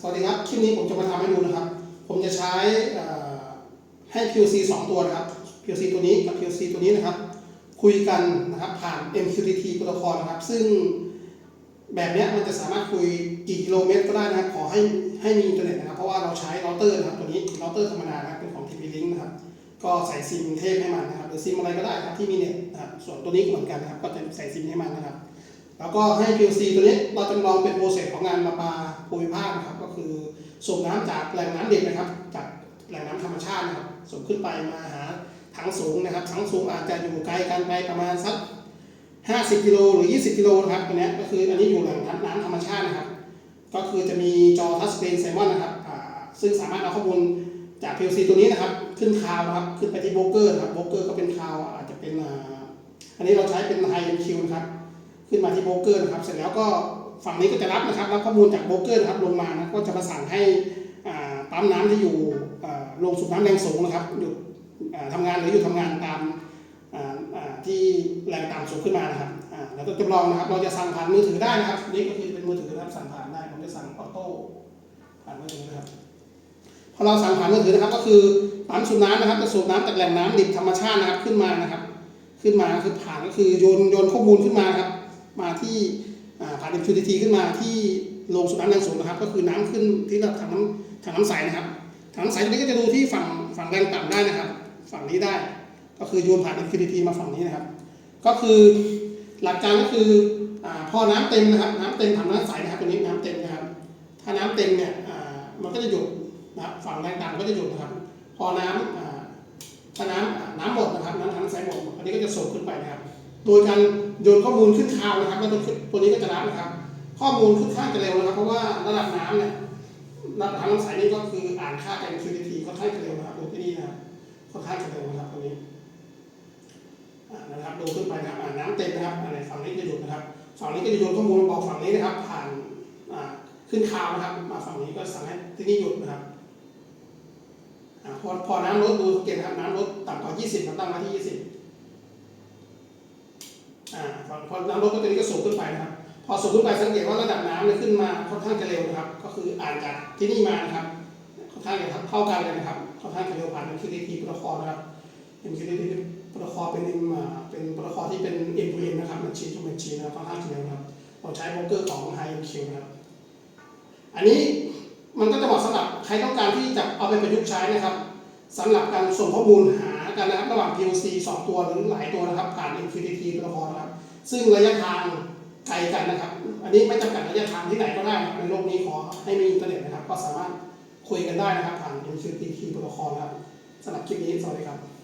สวัสดีครับ คลิปนี้ผมจะมาทำให้ดูนะครับ ผมจะใช้ให้ PLC 2 ตัวนะครับ PLC ตัวนี้กับ PLC ตัวนี้นะครับ คุยกันนะครับผ่าน MQTT โปรโตคอลนะครับ ซึ่งแบบนี้มันจะสามารถคุยกี่กิโลเมตรก็ได้นะครับ ขอให้ให้มีอินเทอร์เน็ตนะครับ เพราะว่าเราใช้เราเตอร์นะครับ ตัวนี้เราเตอร์ธรรมดานะครับเป็นของ TP-Link นะครับ ก็ใส่ซิมเทพให้มันนะครับ หรือซิมอะไรก็ได้ครับที่มีเน็ตนะครับ ส่วนตัวนี้เหมือนกันนะครับ ก็จะใส่ซิมให้มันนะครับ แล้วก็ให้ PLC ตัวนี้เราจำลองเป็นโปรเซสของงานประปาภูมิภาคนะครับ ก็คือสูบน้ำจากแหล่งน้ำเด็กนะครับ จากแหล่งน้ำธรรมชาตินะครับสูบขึ้นไปมาหาถังสูงนะครับถังสูงอาจจะอยู่ไกลกันไปประมาณสัก 50 กิโลหรือ 20 กิโลนะครับตัวเนี้ยก็คืออันนี้อยู่แหล่งน้ำธรรมชาตินะครับ ก็คือจะมีจอทัชสกรีนไซมอนนะครับอ่าซึ่งสามารถเอาข้อมูลจาก PLC ตัวนี้นะครับ ขึ้นคาวนะครับ ขึ้นไปที่โบรกเกอร์นะครับโบรกเกอร์ก็เป็นคาวอาจจะเป็นอันนี้เราใช้เป็น High MQ นะครับ ขึ้นมาที่โบรกเกอร์นะครับ เสร็จแล้วก็ฝั่งนี้ก็จะรับนะครับรับข้อมูลจากโบรกเกอร์นะครับลงมานะก็จะประสานให้อ่าปั๊มน้ำที่อยู่อ่าโรงสูบน้ำแรงสูงนะครับหยุดอ่ทำงานหรือหยุดทำงานตามที่แรงต่ำสูงขึ้นมานะครับอ่าแล้วก็จำลองนะครับเราจะสั่งผ่านมือถือได้นะครับนี่ก็คือเป็นมือถือนะครับสั่งผ่านได้ผมจะสั่งออโต้ผ่านมือถือนะครับพอเราสั่งผ่านมือถือนะครับ ก็คือปั๊มสูบน้ำนะครับจะสูบน้ำจากแหล่งน้ำดิบธรรมชาตินะครับขึ้นมานะครับ ขึ้นมาคือผ่านก็คือโยนโยนข้อมูลขึ้นมาครับ มาที่อ่าผ่าน MQTT ขึ้นมาที่โรงสูบน้ำแรงสูงนะครับ ก็คือน้ำขึ้นที่ระดับถังน้ำถังน้ำใสนะครับถังน้ำใสตัวนี้ก็จะดูที่ฝั่งฝั่งแรงต่ำได้นะครับ ฝั่งนี้ได้ ก็คือโยนผ่าน MQTT มาฝั่งนี้นะครับ ก็คือหลักการก็คืออพอน้ำเต็มนะครับ น้ำเต็มถังน้ำใสนะครับตัวนี้น้ำเต็มนะครับ ถ้าน้ำเต็มเนี่ยมันก็จะหยุดนะครับฝั่งแรงต่ำก็จะหยุดนะครับ พอน้ำอ่าถ้าน้ำน้ำหมดนะครับน้ำถังน้ำใสหมดอันนี้ก็จะส่งขึ้นไปนะครับ โดยการ โยนข้อมูลขึ้นคาวนะครับแล้วตัวนี้ก็จะรับนะครับ ข้อมูลค่อนข้างจะเร็วนะครับ เพราะว่าระดับน้ำเนี่ยระดับน้ำใสนี่ก็คืออ่านค่า MQTT ค่อนข้างจะเร็วนะครับดูที่นี่นะครับค่อนข้างจะเร็วนะครับตรงนี้นะครับดูขึ้นไปนะครับอ่านน้ำเต็มนะครับอันไหนฝั่งนี้จะหยุดนะครับฝั่งนี้ก็จะโยนข้อมูลบอกฝั่งนี้นะครับ ผ่านขึ้นคาวนะครับ มาฝั่งนี้ก็สั่งให้ที่นี่หยุดนะครับพอพอน้ำลดดูสังเกตนะครับน้ำลดต่ำกว่า 20ครับตั้งมาที่ 20 อ่าพอน้ำลดก็ตัวนี้ก็สูงขึ้นไปนะครับ พอสูงขึ้นไปสังเกตว่าระดับน้ำเนี่ยขึ้นมาค่อนข้างจะเร็วนะครับ ก็คืออ่านจากที่นี่มานะครับค่อนข้างจะเท่ากันเลยนะครับค่อนข้างจะเร็วผ่าน MQTT โปรโตคอลนะครับ MQTT โปรโตคอลเป็นอ่าเป็นโปรโตคอลที่เป็น M to M นะครับมันชีนทูมันชีนะครับค่อนข้างจะเร็วนะครับเราใช้โบรกเกอร์ของ HiMQ นะครับอันนี้มันก็จะเหมาะสำหรับใครต้องการที่จะเอาไปประยุกต์ใช้นะครับสำหรับการส่งข้อมูลหา กันนะครับ ระหว่าง PLC สองตัวหรือหลายตัวนะครับ ผ่าน MQTT โปรโตคอลนะครับ ซึ่งระยะทางไกลกันนะครับ อันนี้ไม่จำกัดระยะทางที่ไหนก็ได้นะครับในโลกนี้ขอให้มีอินเทอร์เน็ตนะครับ ก็สามารถคุยกันได้นะครับผ่าน MQTT โปรโตคอลนะครับสำหรับคลิปนี้สวัสดีครับ